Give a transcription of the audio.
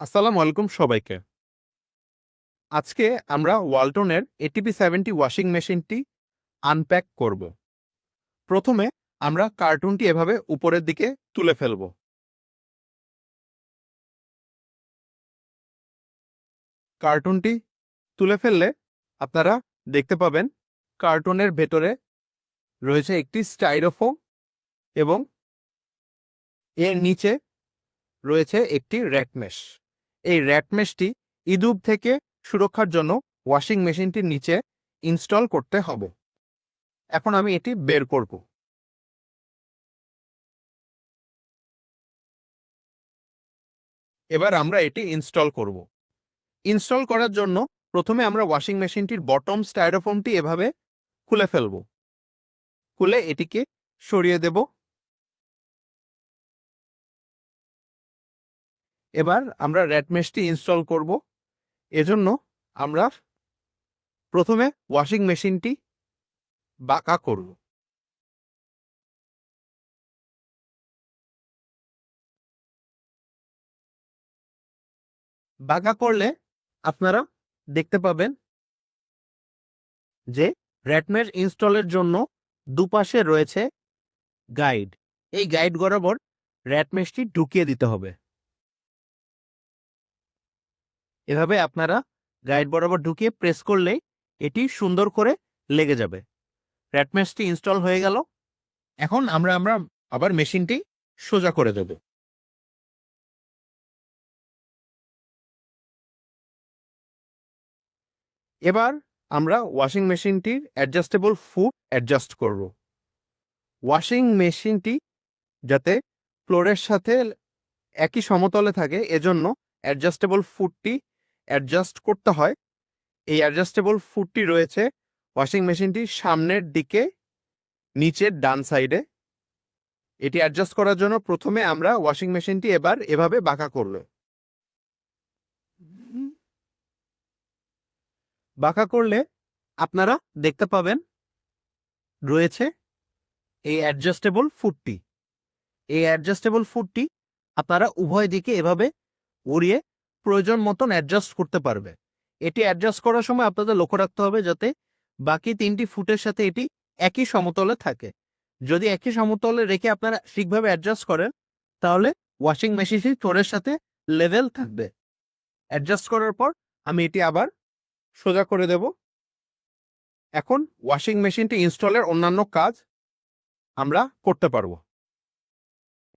আসসালামু আলাইকুম সবাইকে। আজকে আমরা ওয়ালটনের এটিপি সেভেন্টি ওয়াশিং মেশিনটি আনপ্যাক করব। প্রথমে আমরা কার্টুনটি এভাবে উপরের দিকে তুলে ফেলব। কার্টুনটি তুলে ফেললে আপনারা দেখতে পাবেন কার্টুনের ভেতরে রয়েছে একটি স্টাইরোফোম এবং এর নিচে রয়েছে একটি র্যাকমেশ এই র্যাকমেশটি ইঁদুর থেকে সুরক্ষার জন্য ওয়াশিং মেশিনটির নিচে ইনস্টল করতে হবে। এখন আমি এটি বের করব। এবার আমরা এটি ইনস্টল করব। ইনস্টল করার জন্য প্রথমে আমরা ওয়াশিং মেশিনটির বটম স্টাইরোফোমটি এভাবে খুলে ফেলব। খুলে এটিকে সরিয়ে দেব। এবার আমরা র্যাটমেশটি ইনস্টল করব। এজন্য আমরা প্রথমে ওয়াশিং মেশিনটি বাঁকা করব। বাঁকা করলে আপনারা দেখতে পাবেন যে র্যাটমেশ ইনস্টলের জন্য দুপাশে রয়েছে গাইড। এই গাইড বরাবর র্যাটমেশটি ঢুকিয়ে দিতে হবে। এভাবে আপনারা গাইড বরাবর ঢুকিয়ে প্রেস করলেই এটি সুন্দর করে লেগে যাবে। র্যাটমেশটি ইনস্টল হয়ে গেল। এখন আমরা আমরা আবার মেশিনটি সোজা করে দেব। এবার আমরা ওয়াশিং মেশিনটির অ্যাডজাস্টেবল ফুট অ্যাডজাস্ট করব। ওয়াশিং মেশিনটি যাতে ফ্লোরের সাথে একই সমতলে থাকে, এজন্য অ্যাডজাস্টেবল ফুটটি অ্যাডজাস্ট করতে হয়। এই অ্যাডজাস্টেবল ফুটটি রয়েছে ওয়াশিং মেশিনটি সামনের দিকে, নিচের ডান সাইডে এটি অ্যাডজাস্ট করার জন্য প্রথমে আমরা ওয়াশিং মেশিনটি এবার এভাবে বাঁকা করল বাঁকা করলে আপনারা দেখতে পাবেন রয়েছে এই অ্যাডজাস্টেবল ফুটটি এই অ্যাডজাস্টেবল ফুটটি আপনারা উভয় দিকে এভাবে উড়িয়ে প্রয়োজন মতন অ্যাডজাস্ট করতে পারবে। এটি অ্যাডজাস্ট করার সময় আপনাদের লক্ষ্য রাখতে হবে যাতে বাকি তিনটি ফুটের সাথে এটি একই সমতলে থাকে। যদি একই সমতলে রেখে আপনারা ঠিকভাবে অ্যাডজাস্ট করেন, তাহলে ওয়াশিং মেশিনটি চোরের সাথে লেভেল থাকবে। অ্যাডজাস্ট করার পর আমি এটি আবার সোজা করে দেব। এখন ওয়াশিং মেশিনটি ইনস্টলের অন্যান্য কাজ আমরা করতে পারব।